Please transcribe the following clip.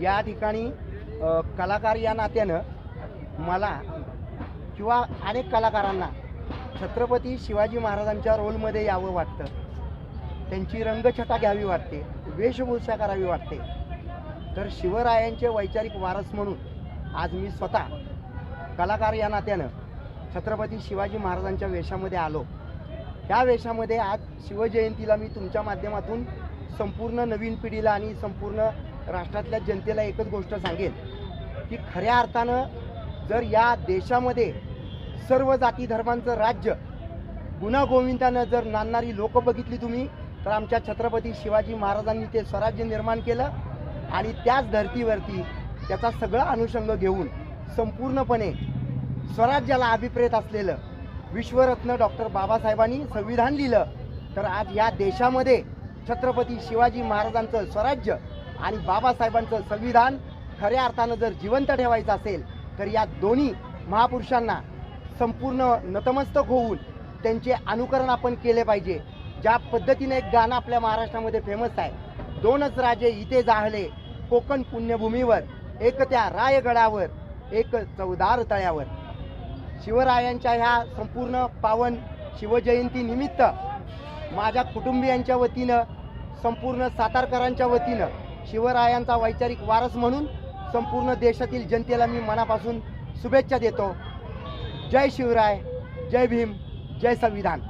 या ठिकाणी कलाकार या नात्यानं मला किंवा अनेक कलाकारांना छत्रपती शिवाजी महाराजांच्या रोलमध्ये यावं वाटतं. त्यांची रंगछटा घ्यावी वाटते वेशभूषा करावी वाटते. तर शिवरायांचे वैचारिक वारस म्हणून आज मी स्वतः कलाकार या नात्यानं छत्रपती शिवाजी महाराजांच्या वेशामध्ये आलो. या वेशामध्ये आज शिवजयंतीला मी तुमच्या माध्यमातून संपूर्ण नवीन पिढीला आणि संपूर्ण राष्ट्रातल्या जनतेला एकच गोष्ट सांगेल की खऱ्या अर्थानं जर या देशामध्ये सर्व जाती धर्मांचं राज्य गुणागोविंदानं जर नांदणारी लोकं बघितली तुम्ही तर आमच्या छत्रपती शिवाजी महाराजांनी ते स्वराज्य निर्माण केलं आणि त्याच धर्तीवरती त्याचा सगळा अनुषंग घेऊन संपूर्णपणे स्वराज्याला अभिप्रेत असलेलं विश्वरत्न डॉक्टर बाबासाहेबांनी संविधान लिहिलं तर आज या देशामध्ये छत्रपती शिवाजी महाराजांचं स्वराज्य आणि बाबासाहेबांचं संविधान खऱ्या अर्थानं जर जिवंत ठेवायचं असेल तर या दोन्ही महापुरुषांना संपूर्ण नतमस्तक होऊन त्यांचे अनुकरण आपण केले पाहिजे. ज्या पद्धतीने एक गाणं आपल्या महाराष्ट्रामध्ये फेमस आहे. दोनच राजे इथे जाहले कोकण पुण्यभूमीवर एक त्या रायगडावर एक चौदार तळ्यावर. शिवरायांच्या ह्या संपूर्ण पावन शिवजयंती निमित्त माझ्या कुटुंबियांच्या वतीनं संपूर्ण सातारकरांच्या वतीनं शिवरायांचा वैचारिक वारस म्हणून संपूर्ण देशातील जनतेला मी मनापासून शुभेच्छा देतो. जय शिवराय जय भीम जय संविधान.